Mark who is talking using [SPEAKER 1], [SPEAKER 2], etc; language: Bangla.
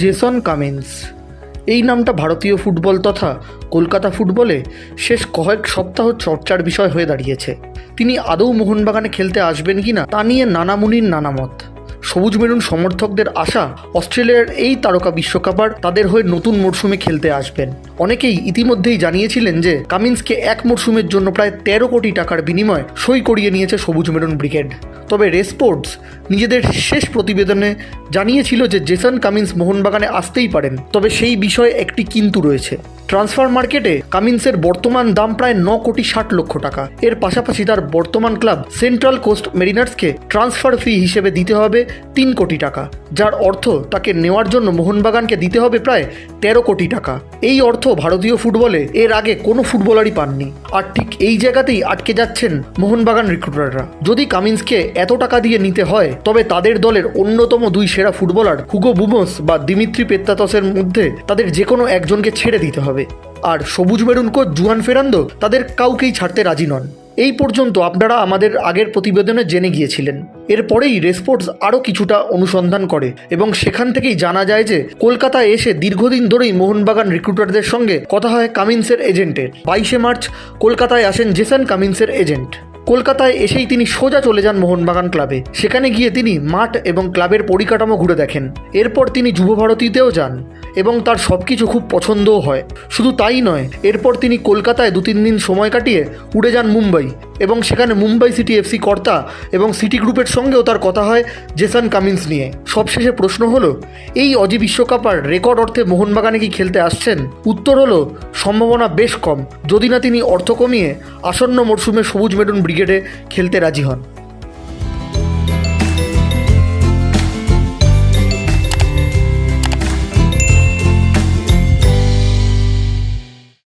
[SPEAKER 1] Jason Cummins. এই নামটা ভারতীয় ফুটবল তথা কলকাতা ফুটবলে শেষ কয়েক সপ্তাহ চর্চার বিষয় হয়ে দাঁড়িয়েছে। তিনি আদৌ মোহনবাগানে খেলতে আসবেন কি না তা নিয়ে নানামুনির নানামত। নানা মত সবুজ মেরুন সমর্থকদের আশা, অস্ট্রেলিয়ার এই তারকা বিশ্বকাপার তাদের হয়ে নতুন মরশুমে খেলতে আসবেন। অনেকেই ইতিমধ্যেই জানিয়েছিলেন যে, কামিন্সকে এক মরশুমের জন্য প্রায় তেরো কোটি টাকার বিনিময় সই করিয়ে নিয়েছে সবুজ মেরুন ব্রিগেড। তবে রেসপোর্টস নিজেদের শেষ প্রতিবেদনে জানিয়েছিল যে, জেসন কামিন্স মোহনবাগানে আসতেই পারেন। তবে সেই বিষয়ে একটি কিন্তু রয়েছে। ট্রান্সফার মার্কেটে কামিন্সের বর্তমান দাম প্রায় ন কোটি ষাট লক্ষ টাকা। এর পাশাপাশি তার বর্তমান ক্লাব সেন্ট্রাল কোস্ট মেরিনার্সকে ট্রান্সফার ফি হিসেবে দিতে হবে তিন কোটি টাকা, যার অর্থ তাকে নেওয়ার জন্য মোহনবাগানকে দিতে হবে প্রায় তেরো কোটি টাকা। এই অর্থ ভারতীয় ফুটবলে এর আগে কোনো ফুটবলারই পাননি। আর ঠিক এই জায়গাতেই আটকে যাচ্ছেন মোহনবাগান রিক্রুটাররা যদি কামিন্সকে এত টাকা দিয়ে নিতে হয়, তবে তাদের দলের অন্যতম দুই সেরা ফুটবলার হুগো বুমোস বা দিমিত্রি পেত্তাতসের মধ্যে তাদের যে কোনো একজনকে ছেড়ে দিতে হবে। আর সবুজ মেরুন কোচ জুয়ান ফেরান্দো তাদের কাউকেই ছাড়তে রাজি নন। এই পর্যন্ত আপনারা আমাদের আগের প্রতিবেদনে জেনে গিয়েছিলেন। এরপরেই রেসপোর্টস আরও কিছুটা অনুসন্ধান করে এবং সেখান থেকেই জানা যায় যে কলকাতায় এসে দীর্ঘদিন ধরেই মোহনবাগান রিক্রুটারদের সঙ্গে কথা হয় কামিন্সের এজেন্টের। বাইশে মার্চ কলকাতায় আসেন জেসন কামিন্সের এজেন্ট। কলকাতায় এসেই তিনি সোজা চলে যান মোহনবাগান ক্লাবে। সেখানে গিয়ে তিনি মাঠ এবং ক্লাবের পরিকাঠামো ঘুরে দেখেন। এরপর তিনি যুব ভারতীতেও যান এবং তার সব কিছু খুব পছন্দও হয়। শুধু তাই নয়, এরপর তিনি কলকাতায় দু তিন দিন সময় কাটিয়ে উড়ে যান মুম্বাই এবং সেখানে মুম্বাই সিটি এফসি কর্তা এবং সিটি গ্রুপের সঙ্গেও তার কথা হয় জেসান কামিন্স নিয়ে। সবশেষে প্রশ্ন হলো, এই অজি বিশ্বকাপার রেকর্ড অর্থে মোহনবাগানে কি খেলতে আসছেন? উত্তর হলো সম্ভাবনা বেশ কম। যদি না তিনি অর্থ কমিয়ে আসন্ন মরশুমে সবুজ মেডুন ব্রিগেডে খেলতে রাজি হন।